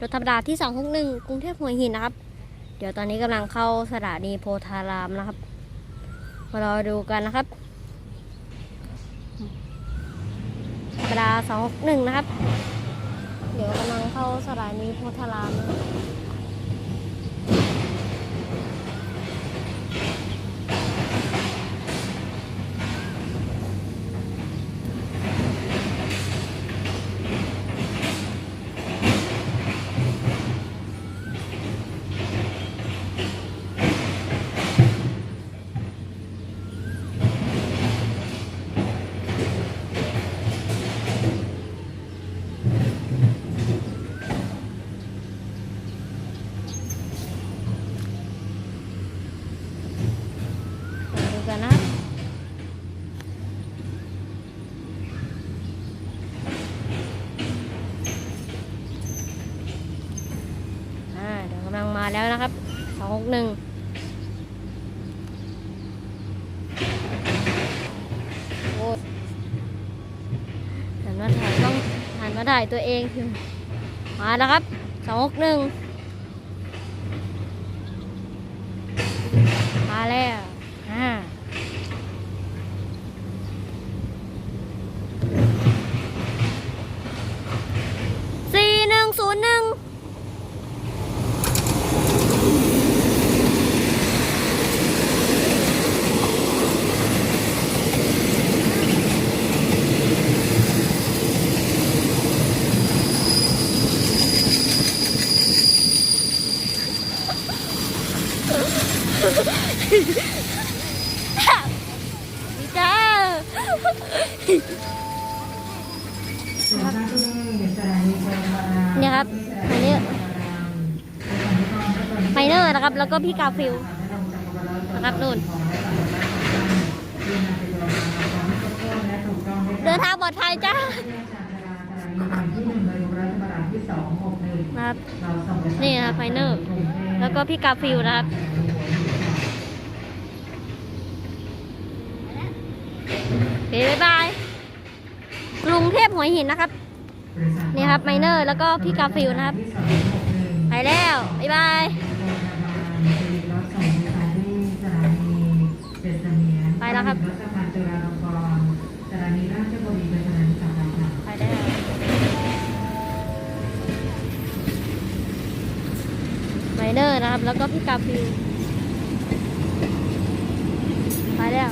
รถธรรมดาที่ 261 กรุงเทพหัวหินนะครับ เดี๋ยวตอนนี้กำลังเข้าสถานีโพธารามนะครับมารอดูกันนะครับธรรมดา261 นะครับ เดี๋ยวกำลังเข้าสถานีโพธารามนะครับ กันนะเดี๋ยวกำลังมาแล้วนะครับสองหกหนึ่งโอ้หันมาถ่ายต้องหันมาถ่ายตัวเองคือมาแล้วครับสองหกหนึ่งมาแล้วอ่าสี่หนึ่งศูนย์หนึ่ง ดีจ้าเนี่ยครับอันนี้ไฟเนอร์นะครับ แล้วก็พี่กาฟิลนะครับนู่น เดินทางปลอดภัยจ้านะครับ นี่ครับไฟเนอร์ แล้วก็พี่กาฟิลนะครับ โอ เคบ๊ายบาย กรุงเทพหัวหินนะครับ นี่ครับไมเนอร์แล้วก็พี่กาฟิลนะครับ ไปแล้ว บ๊ายบาย ไปแล้วครับไปได้ไมเนอร์นะครับ แล้วก็พี่กาฟิลไปแล้ว